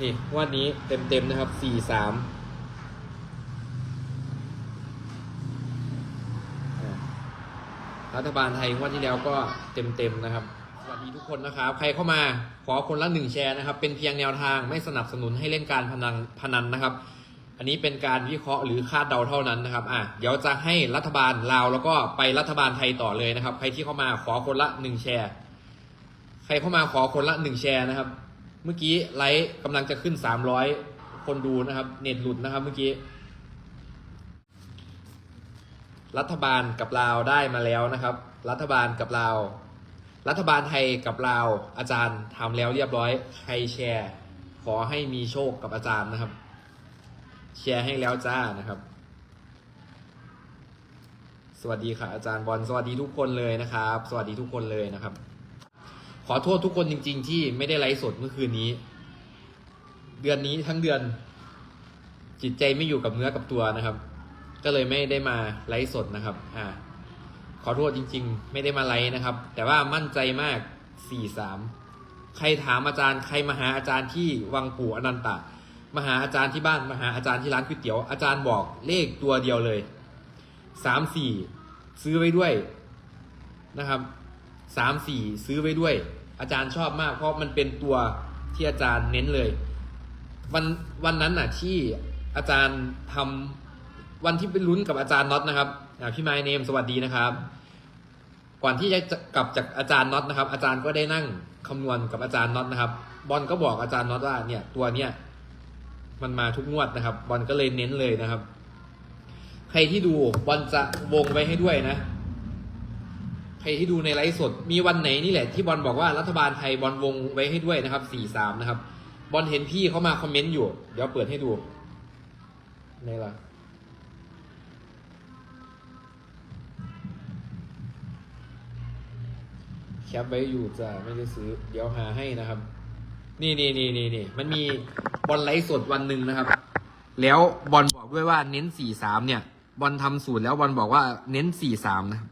นี่วันนี้เต็มเต็มๆนะครับสี่สามรัฐบาลไทยงวันที่แล้วก็เต็มเต็มๆนะครับ สวัสดีทุกคนนะครับ ใครเข้ามาขอคนละหนึ่งแชร์นะครับ เป็นเพียงแนวทางไม่สนับสนุนให้เล่นการพนันพนันนะครับ อันนี้เป็นการวิเคราะห์หรือคาดเดาเท่านั้นนะครับ อะ เดี๋ยวจะให้รัฐบาลลาวแล้วก็ไปรัฐบาลไทยต่อเลยนะครับ ใครที่เข้ามาขอคนละหนึ่งแชร์ ใครเข้ามาขอคนละหนึ่งแชร์นะครับ เมื่อกี้ไลฟ์กำลังจะขึ้นสามร้อยคนดูนะครับ เน็ตหลุดนะครับเมื่อกี้ รัฐบาลกับลาวได้มาแล้วนะครับ รัฐบาลกับลาว รัฐบาลไทยกับลาว อาจารย์ทำแล้วเรียบร้อยใครแชร์ ขอให้มีโชคกับอาจารย์นะครับ แชร์ให้แล้วจ้านะครับ สวัสดีค่ะอาจารย์บอลสวัสดีทุกคนเลยนะครับ สวัสดีทุกคนเลยนะครับ ขอโทษทุกคนจริง ๆ ที่ไม่ได้ไลฟ์สดเมื่อคืนนี้ เดือนนี้ทั้งเดือน จิตใจไม่อยู่กับเนื้อกับตัวนะครับ ก็เลยไม่ได้มาไลฟ์สดนะครับ อ่า ขอโทษจริง ๆ ไม่ได้มาไลฟ์นะครับ แต่ว่ามั่นใจมากสี่สามใครถามอาจารย์ใครมาหาอาจารย์ที่วังปู่อนันตะมาหาอาจารย์ที่บ้านมาหาอาจารย์ที่ร้านก๋วยเตี๋ยวอาจารย์บอกเลขตัวเดียวเลยสามสี่ซื้อไว้ด้วยนะครับ สามสี่ซื้อไว้ด้วย อาจารย์ชอบมาก เพราะมันเป็นตัวที่อาจารย์เน้นเลย วันวันนั้นน่ะที่อาจารย์ทำวันที่ไปลุ้นกับอาจารย์น็อตนะครับพี่ไมเนมสวัสดีนะครับ ก่อนที่จะกลับจากอาจารย์น็อตนะครับ อาจารย์ก็ได้นั่งคำนวณกับอาจารย์น็อตนะครับ บอลก็บอกอาจารย์น็อตว่าเนี่ยตัวเนี้ยมันมาทุกงวดนะครับ บอลก็เลยเน้นเลยนะครับ ใครที่ดูบอลจะวงไว้ให้ด้วยนะ ครที่ดูในไลฟ์สดมีวันไหนนี่แหละที่บอลบอกว่ารัฐบาลไทยบอลวงไว้ให้ด้วยนะครับสี่สามนะครับ บอลเห็นพี่เขามาคอมเมนต์อยู่ เดี๋ยวเปิดให้ดูนี่ล่ะแคปไว้อยู่จะไม่ได้ซื้อ เดี๋ยวหาให้นะครับ นี่นี่นี่นี่นี่มันมีบอลไลฟ์สดวันหนึ่งนะครับ แล้วบอลบอกด้วยว่าเน้นสี่สามเนี่ย บอลทำสูตรแล้วบอลบอกว่าเน้นสี่สามนะครับ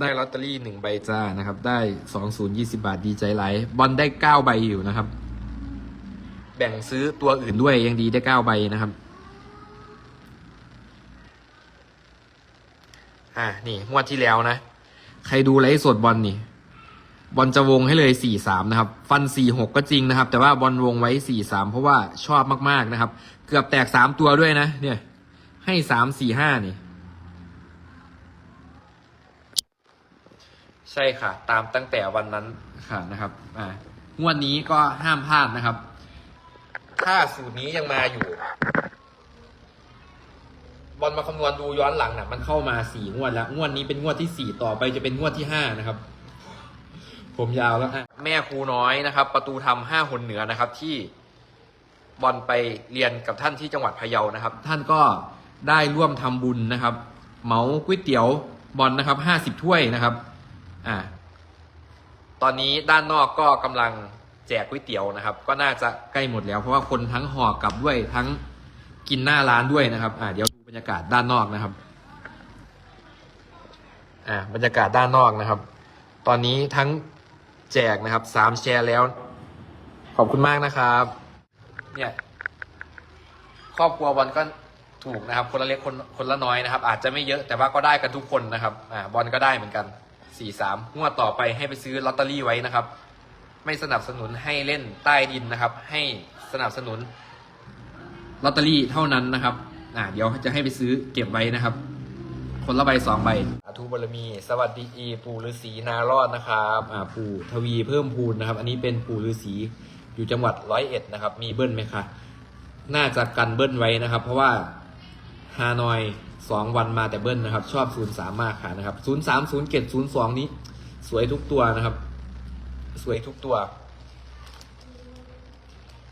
ได้ลอตเตอรี่หนึ่งใบจ้านะครับ ได้สองศูนย์ยี่สิบาทดีใจไหลบอลได้เก้าใบอยู่นะครับ แบ่งซื้อตัวอื่นด้วยยังดีได้เก้าใบนะครับ อ่านี่งวดที่แล้วนะ ใครดูไลฟ์สดบอลนี่บอลจะวงให้เลยสี่สามนะครับ ฟันสี่หกก็จริงนะครับ แต่ว่าบอลวงไว้สี่สามเพราะว่าชอบมากๆนะครับ เกือบแตกสามตัวด้วยนะ เนี่ย ให้สามสี่ห้านี่ ใช่ค่ะ ตามตั้งแต่วันนั้นค่ะนะครับ อ่างวดนี้ก็ห้ามพลาดนะครับ ถ้าสูตรนี้ยังมาอยู่บอลมาคำนวณดูย้อนหลังน่ะ มันเข้ามาสี่งวดแล้ว งวดนี้เป็นงวดที่สี่ต่อไปจะเป็นงวดที่ห้านะครับ ผมยาวแล้วอะแม่ครูน้อยนะครับ ประตูทำห้าหนเหนือนะครับ ที่บอลไปเรียนกับท่านที่จังหวัดพะเยานะครับ ท่านก็ได้ร่วมทำบุญนะครับ เหมาก๋วยเตี๋ยวบอลนะครับห้าสิบถ้วยนะครับ อ่าตอนนี้ด้านนอกก็กำลังแจกก๋วยเตี๋ยวนะครับ ก็น่าจะใกล้หมดแล้วเพราะว่าคนทั้งห่อกลับด้วยทั้งกินหน้าร้านด้วยนะครับ อ่าเดี๋ยวดูบรรยากาศด้านนอกนะครับ อ่าบรรยากาศด้านนอกนะครับ ตอนนี้ทั้งแจกนะครับสามแชร์แล้ว ขอบคุณมากนะครับ เนี่ย ครอบครัวบอลก็ถูกนะครับ คนละเล็กคนคนละน้อยนะครับ อาจจะไม่เยอะแต่ว่าก็ได้กันทุกคนนะครับ อ่าบอลก็ได้เหมือนกัน สี่สามงวดต่อไปให้ไปซื้อลอตเตอรี่ไว้นะครับ ไม่สนับสนุนให้เล่นใต้ดินนะครับ ให้สนับสนุนลอตเตอรี่เท่านั้นนะครับ อ่าเดี๋ยวจะให้ไปซื้อเก็บไว้นะครับ คนละใบสองใบสาธุบารมี สวัสดีอีปู่ฤาษีนารอดนะครับอ่าปู่ทวีเพิ่มพูนนะครับ อันนี้เป็นปู่ฤาษีอยู่จังหวัดร้อยเอ็ดนะครับ มีเบิ้ลไหมคะน่าจะกันเบิ้ลไว้นะครับ เพราะว่าฮานอย สองวันมาแต่เบิ้ลนะครับ ชอบศูนย์สามมากค่ะนะครับศูนย์สามศูนย์เจ็ดศูนย์สองนี้ สวยทุกตัวนะครับ สวยทุกตัว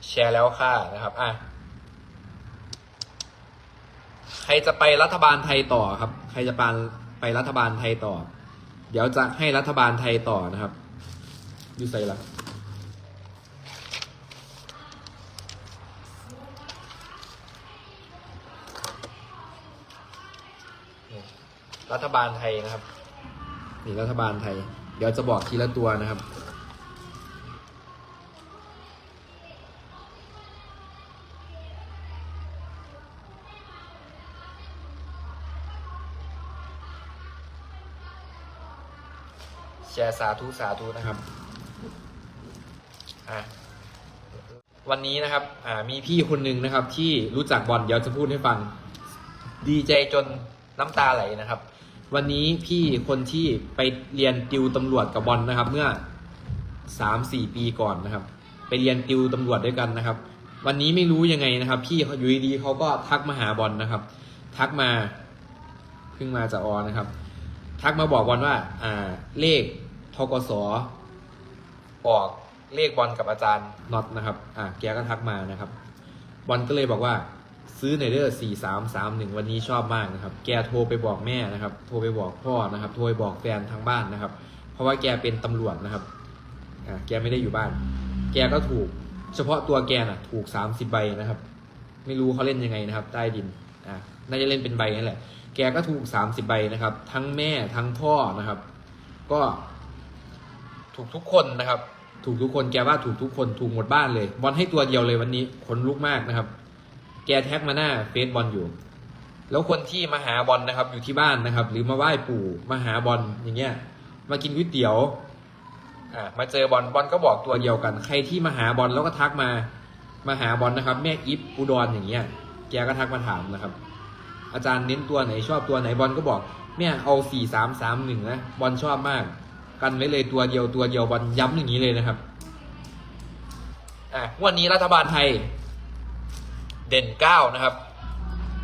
แชร์แล้วค่ะนะครับอะใครจะไปรัฐบาลไทยต่อครับ ใครจะไปไปรัฐบาลไทยต่อ เดี๋ยวจะให้รัฐบาลไทยต่อนะครับยูไซละ รัฐบาลไทยนะครับ นี่รัฐบาลไทย เดี๋ยวจะบอกทีละตัวนะครับ แชร์สาธุสาธุนะครับวันนี้นะครับมีพี่คนหนึ่งนะครับ ที่รู้จักบอลเดี๋ยวจะพูดให้ฟัง ดีใจจนน้ำตาไหลนะครับ วันนี้พี่คนที่ไปเรียนติวตำรวจกับบอลนะครับ เมื่อสามสี่ปีก่อนนะครับ ไปเรียนติวตำรวจด้วยกันนะครับ วันนี้ไม่รู้ยังไงนะครับ พี่เขาอยู่ดีๆเขาก็ทักมาหาบอลนะครับ ทักมาเพิ่งมาจากออนะครับ ทักมาบอกบอลว่าอ่าเลขทกสออกเลขบอลกับอาจารย์น็อตนะครับ อ่าแกก็ทักมานะครับ บอลก็เลยบอกว่า ซื้อในเดอร์สี่สามสามหนึ่งวันนี้ชอบมากนะครับ แกโทรไปบอกแม่นะครับ โทรไปบอกพ่อนะครับ โทรไปบอกแฟนทางบ้านนะครับ เพราะว่าแกเป็นตำรวจนะครับอ่าแกไม่ได้อยู่บ้าน แกก็ถูก เฉพาะตัวแกน่ะ ถูกสามสิบใบนะครับ ไม่รู้เขาเล่นยังไงนะครับ ใต้ดินอ่าน่าจะเล่นเป็นใบนั่นแหละ แกก็ถูกสามสิบใบนะครับ ทั้งแม่ทั้งพ่อนะครับ ก็ ถูกทุกคนนะครับ ถูกทุกคนแกว่าถูกทุกคนถูกหมดบ้านเลยบอลให้ตัวเดียวเลยวันนี้ขนลุกมากนะครับ แกแท็กมาหน้าเฟซบอลอยู่ แล้วคนที่มาหาบอลนะครับ อยู่ที่บ้านนะครับ หรือมาไหว้ปู่มาหาบอลอย่างเงี้ย มากินก๋วยเตี๋ยวอ่ามาเจอบอลบอลก็บอกตัวเดียวกัน ใครที่มาหาบอลแล้วก็ทักมามาหาบอลนะครับ แม่อิฟอุดรอย่างเงี้ย แกก็ทักมาถามนะครับ อาจารย์เน้นตัวไหนชอบตัวไหนบอลก็บอกแม่เอาสี่สามสามหนึ่งนะบอลชอบมาก กันไว้เลยตัวเดียวตัวเดียวบอลย้ำอย่างนี้เลยนะครับอะวันนี้รัฐบาลไทย ด่นเก้านะครับ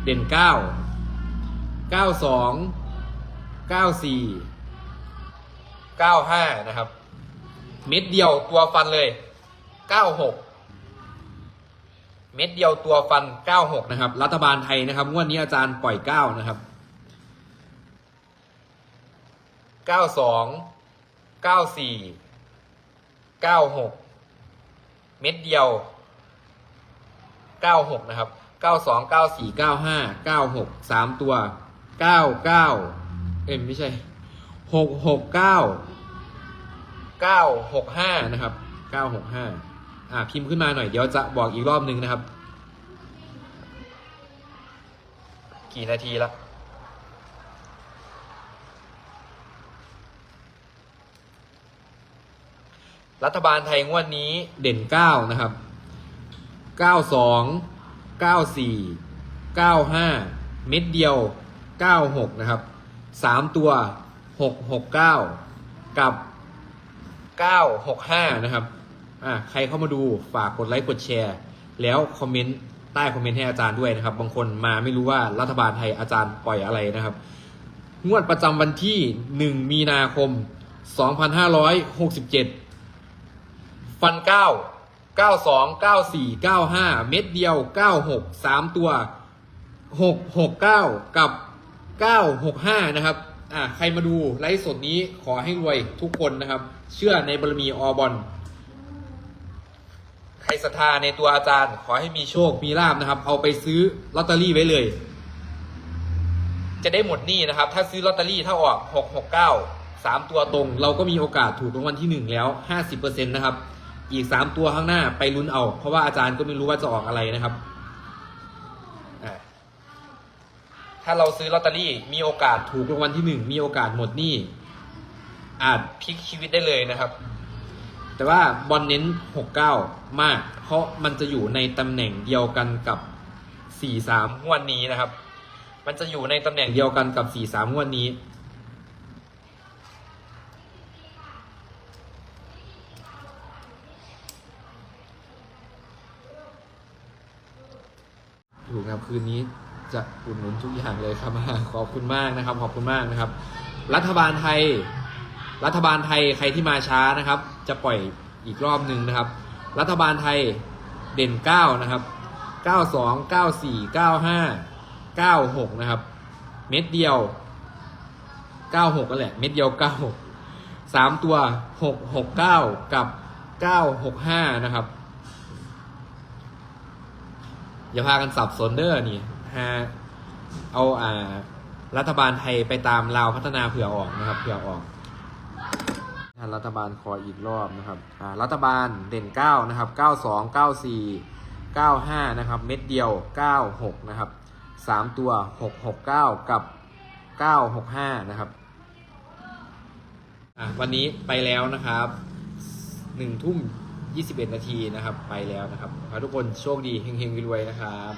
เด่นเก้าเก้าสองเก้าสี่เก้าห้านะครับ เม็ดเดียวตัวฟันเลยเก้าหกเม็ดเดียวตัวฟันเก้าหกนะครับ รัฐบาลไทยนะครับงวดนี้อาจารย์ปล่อยเก้านะครับเก้าสองเก้าสี่เก้าหกเม็ดเดียว เก้าหกนะครับเก้าสองเก้าสี่เก้าห้าเก้าหกสามตัวเก้าเก้าเอ็มไม่ใช่หกหกเก้าเก้าหกห้านะครับเก้าหกห้าอ่าพิมพ์ขึ้นมาหน่อย เดี๋ยวจะบอกอีกรอบนึงนะครับ กี่นาทีละรัฐบาลไทยงวดนี้เด่นเก้านะครับ เก้าสองเก้าสี่เก้าห้าเม็ดเดียวเก้าหกนะครับสามตัวหกหกเก้ากับเก้าหกห้านะครับ อ่าใครเข้ามาดูฝากกดไลค์กดแชร์ แล้วคอมเมนต์ใต้คอมเมนต์ให้อาจารย์ด้วยนะครับ บางคนมาไม่รู้ว่ารัฐบาลไทยอาจารย์ปล่อยอะไรนะครับ งวดประจำวันที่หนึ่งมีนาคมสองพันห้าร้อยหกสิบเจ็ดฟันเก้าเก้าสองเก้าสี่เก้าห้าเม็ดเดียวเก้าหกสามตัวหกหกเก้ากับเก้าหกห้านะครับ อ่าใครมาดูไลฟ์สดนี้ขอให้รวยทุกคนนะครับ เชื่อในบารมีออบอลใครศรัทธาในตัวอาจารย์ ขอให้มีโชคมีลาบนะครับ เอาไปซื้อลอตเตอรี่ไว้เลย จะได้หมดหนี้นะครับ ถ้าซื้อลอตเตอรี่ถ้าออกหกหกเก้าสามตัวตรง เราก็มีโอกาสถูกรางวัลที่หนึ่งแล้วห้าสิบเปอร์เซ็นต์นะครับ อีกสามตัวข้างหน้าไปลุ้นเอาเพราะว่าอาจารย์ก็ไม่รู้ว่าจะออกอะไรนะครับ ถ้าเราซื้อลอตเตอรี่มีโอกาสถูกรางวัลที่หนึ่งมีโอกาสหมดหนี้อาจพลิกชีวิตได้เลยนะครับ แต่ว่าบอลเน้นหกเก้ามาก เพราะมันจะอยู่ในตำแหน่งเดียวกันกับสี่สามงวดนนี้นะครับ มันจะอยู่ในตำแหน่งเดียวกันกับสี่สามงวดนี้ ครับ คืนนี้จะอุดหนุนทุกอย่างเลยครับขอบคุณมากนะครับ ขอบคุณมากนะครับ รัฐบาลไทย รัฐบาลไทยใครที่มาช้านะครับ จะปล่อยอีกรอบหนึ่งนะครับ รัฐบาลไทยเด่นเก้านะครับเก้าสองเก้าสี่เก้าห้าเก้าหกนะครับ เม็ดเดียวเก้าหกก็แหละ เม็ดเดียวเก้าหกสามตัวหกหกเก้ากับเก้าหกห้านะครับ อย่าพากันสับสนเด้อนี่ฮะเอาอ่า รัฐบาลไทยไปตามลาวพัฒนาเผื่อออกนะครับเผื่อออกรัฐบาลขออีกรอบนะครับรัฐบาลเด่นเก้านะครับเก้าสองเก้าสี่เก้าห้านะครับ เม็ดเดียวเก้าหกนะครับสามตัวหกหกเก้ากับเก้าหกห้านะครับวันนี้ไปแล้วนะครับหนึ่งทุ่ม ยี่สิบเอ็ดนาทีนะครับ ไปแล้วนะครับขอทุกคนโชคดีเฮงๆรวยๆนะครับ